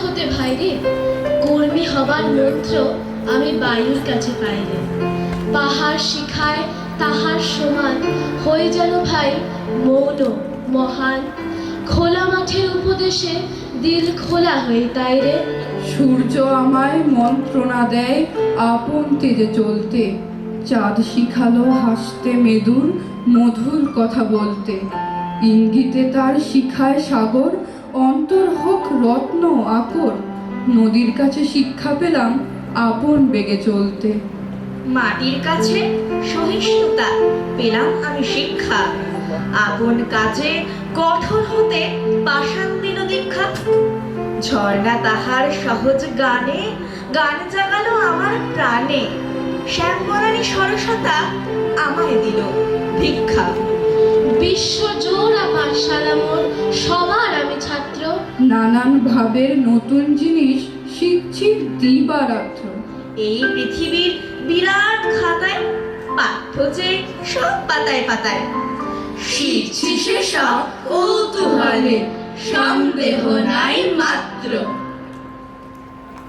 হতে ভাই রে কর্মী হবার মন্ত্র আমি বায়ুর কাছে পাইলে। পাহাড় শিখায় তাহার সমান হয়ে যেন ভাই মৌন, মহান। খোলা মাঠের উপদেশে দিল খোলা হয়ে তাই রে। সূর্য আমায় মন্ত্রণা দেয় আপন তেজে চলতে। চাঁদ শিখালো হাসতে মেদুর, মধুর কথা বলতে। ইঙ্গিতে তার শিখায় সাগর, অন্তর হোক রত্ন আকর। নদীর কাছে শিক্ষা পেলাম আপন বেগে চলতে। মাটির কাছে সহিষ্ণুতা, পেলাম আমি শিক্ষা। আপন কাজে কঠোর হতে পাষাণ দিল দীক্ষা ঝর্ণা তাহার সহজ গানে, গান জাগালো আমার প্রাণে। শ্যামবরানী সরসতা আমায় দিল ভিক্ষা। নানান ভাবের নতুন জিনিস শিখছি দিবারাত্র এই পৃথিবীর বিরাট খাতায়, পাঠ্য যে সব পাতায় পাতায়। শিখছি সে সব কৌতূহলে, সন্দেহ নাই মাত্র